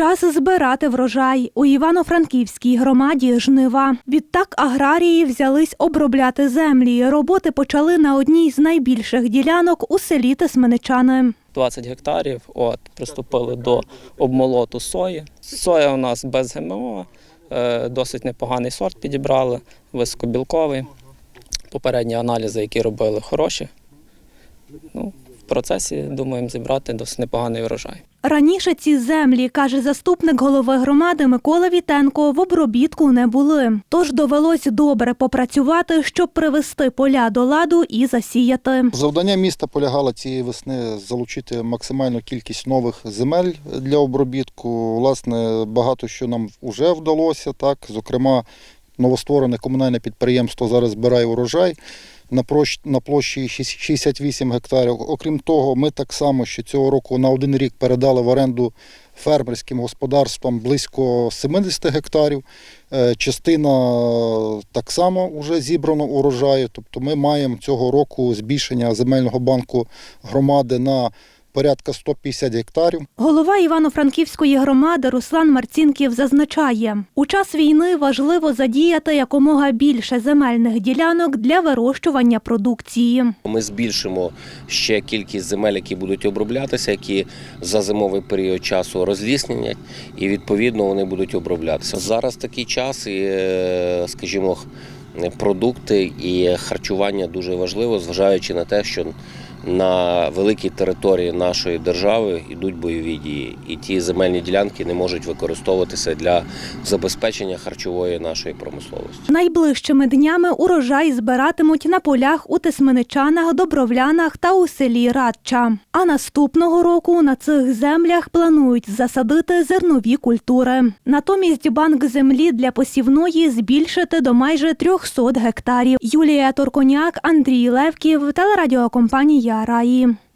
час збирати врожай. У Івано-Франківській громаді жнива. Відтак аграрії взялись обробляти землі. Роботи почали на одній з найбільших ділянок у селі Тесменичани. 20 гектарів. От, приступили до обмолоту сої. Соя у нас без ГМО, е, досить непоганий сорт підібрали, високобілковий. Попередні аналізи, які робили, хороші. Ну, в процесі думаємо зібрати досить непоганий врожай. Раніше ці землі, каже заступник голови громади Микола Вітенко, в обробітку не були. Тож довелось добре попрацювати, щоб привести поля до ладу і засіяти. Завдання міста полягало цієї весни залучити максимальну кількість нових земель для обробітку. Власне, багато що нам вже вдалося. Так, зокрема, новостворене комунальне підприємство зараз збирає урожай на площі 68 гектарів. Окрім того, ми так само ще цього року на один рік передали в оренду фермерським господарствам близько 70 гектарів. Е, Частина так само вже зібрано урожаю. Тобто ми маємо цього року збільшення земельного банку громади на порядка 150 гектарів. Голова Івано-Франківської громади Руслан Марцінків зазначає, у час війни важливо задіяти якомога більше земельних ділянок для вирощування продукції. Ми збільшимо ще кількість земель, які будуть оброблятися, які за зимовий період часу розліснення, і відповідно вони будуть оброблятися. Зараз такий час, і, е, скажімо, продукти і харчування дуже важливо, зважаючи на те, що на великій території нашої держави йдуть бойові дії, і ті земельні ділянки не можуть використовуватися для забезпечення харчової нашої промисловості. Найближчими днями урожай збиратимуть на полях у Тисменичанах, Добровлянах та у селі Радча. А наступного року на цих землях планують засадити зернові культури. Натомість банк землі для посівної збільшити до майже 300 гектарів. Юлія Торконяк, Андрій Левків, телерадіокомпанія Раї.